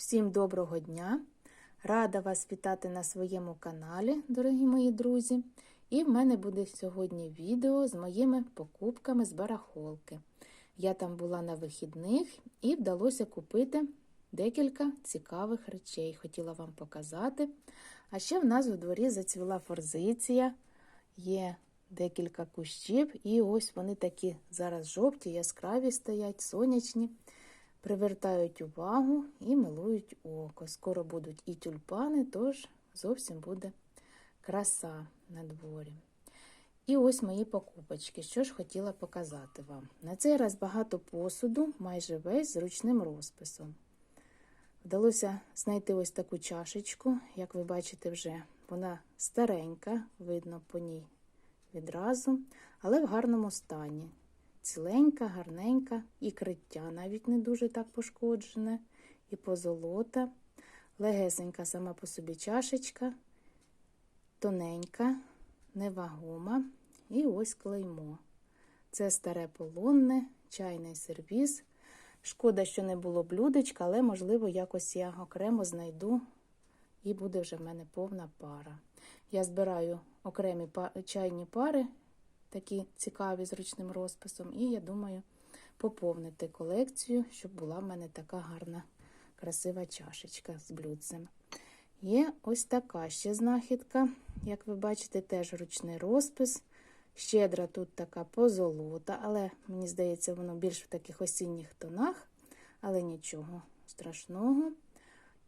Всім доброго дня! Рада вас вітати на своєму каналі, дорогі мої друзі. І в мене буде сьогодні відео з моїми покупками з барахолки. Я там була на вихідних і вдалося купити декілька цікавих речей. Хотіла вам показати. А ще в нас у дворі зацвіла форзиція, є декілька кущів, і ось вони такі зараз жовті, яскраві стоять, сонячні привертають увагу і милують око. Скоро будуть і тюльпани, тож зовсім буде краса на дворі. І ось мої покупочки. Що ж хотіла показати вам. На цей раз багато посуду, майже весь з ручним розписом. Вдалося знайти ось таку чашечку, як ви бачите, вже вона старенька, видно по ній відразу, але в гарному стані ціленька, гарненька, і криття навіть не дуже так пошкоджене, і позолота, легесенька сама по собі чашечка, тоненька, невагома, і ось клеймо. Це старе полонне, чайний сервіз. Шкода, що не було блюдечка, але, можливо, якось я окремо знайду, і буде вже в мене повна пара. Я збираю окремі чайні пари такі цікаві з ручним розписом. І я думаю поповнити колекцію, щоб була в мене така гарна, красива чашечка з блюдцем. Є ось така ще знахідка. Як ви бачите, теж ручний розпис. Щедра тут така позолота, але мені здається, воно більш в таких осінніх тонах, але нічого страшного.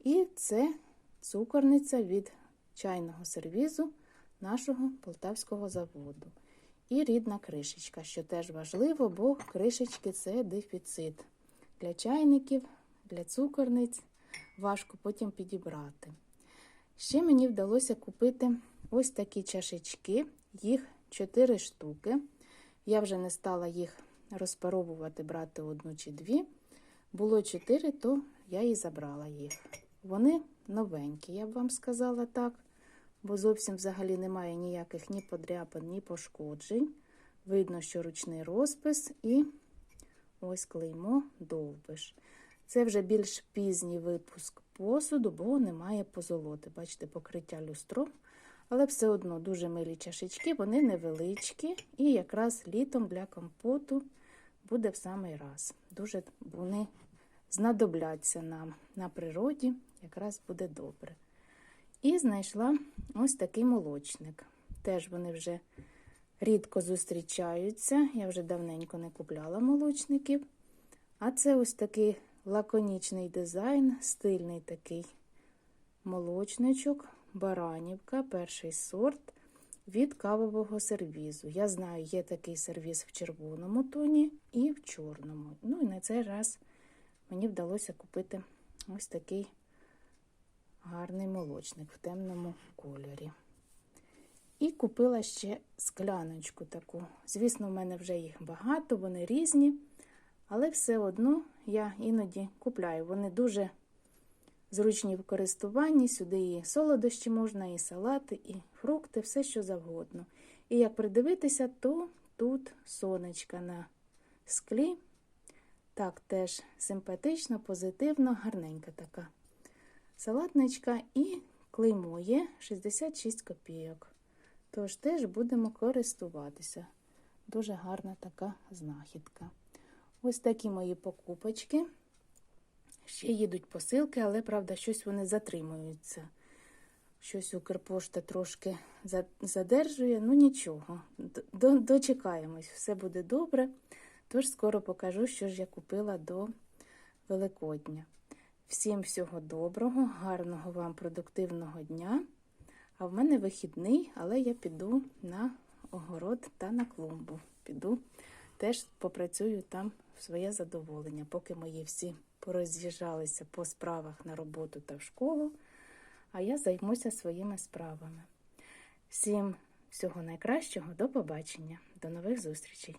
І це цукорниця від чайного сервізу нашого полтавського заводу. І рідна кришечка, що теж важливо, бо кришечки це дефіцит. Для чайників, для цукорниць важко потім підібрати. Ще мені вдалося купити ось такі чашечки, їх 4 штуки. Я вже не стала їх розпаровувати, брати одну чи дві. Було 4, то я і забрала їх. Вони новенькі, я б вам сказала так бо зовсім взагалі немає ніяких ні подряпин, ні пошкоджень. Видно, що ручний розпис і ось клеймо довбиш. Це вже більш пізній випуск посуду, бо немає позолоти. Бачите, покриття люстром. Але все одно дуже милі чашечки, вони невеличкі, і якраз літом для компоту буде в самий раз. Дуже вони знадобляться нам на природі, якраз буде добре. І знайшла ось такий молочник. Теж вони вже рідко зустрічаються. Я вже давненько не купляла молочників. А це ось такий лаконічний дизайн, стильний такий молочничок, баранівка, перший сорт від кавового сервізу. Я знаю, є такий сервіз в червоному тоні і в чорному. Ну і на цей раз мені вдалося купити ось такий гарний молочник в темному кольорі. І купила ще скляночку таку. Звісно, в мене вже їх багато, вони різні, але все одно я іноді купляю. Вони дуже зручні в користуванні, сюди і солодощі можна, і салати, і фрукти, все що завгодно. І як придивитися, то тут сонечка на склі. Так, теж симпатично, позитивно, гарненька така салатничка і клеймо є 66 копійок. Тож теж будемо користуватися. Дуже гарна така знахідка. Ось такі мої покупочки. Ще їдуть посилки, але, правда, щось вони затримуються. Щось Укрпошта трошки задержує, ну нічого. Дочекаємось, все буде добре. Тож скоро покажу, що ж я купила до Великодня. Всім всього доброго, гарного вам продуктивного дня. А в мене вихідний, але я піду на огород та на клумбу. Піду теж попрацюю там в своє задоволення, поки мої всі пороз'їжджалися по справах на роботу та в школу, а я займуся своїми справами. Всім всього найкращого, до побачення, до нових зустрічей!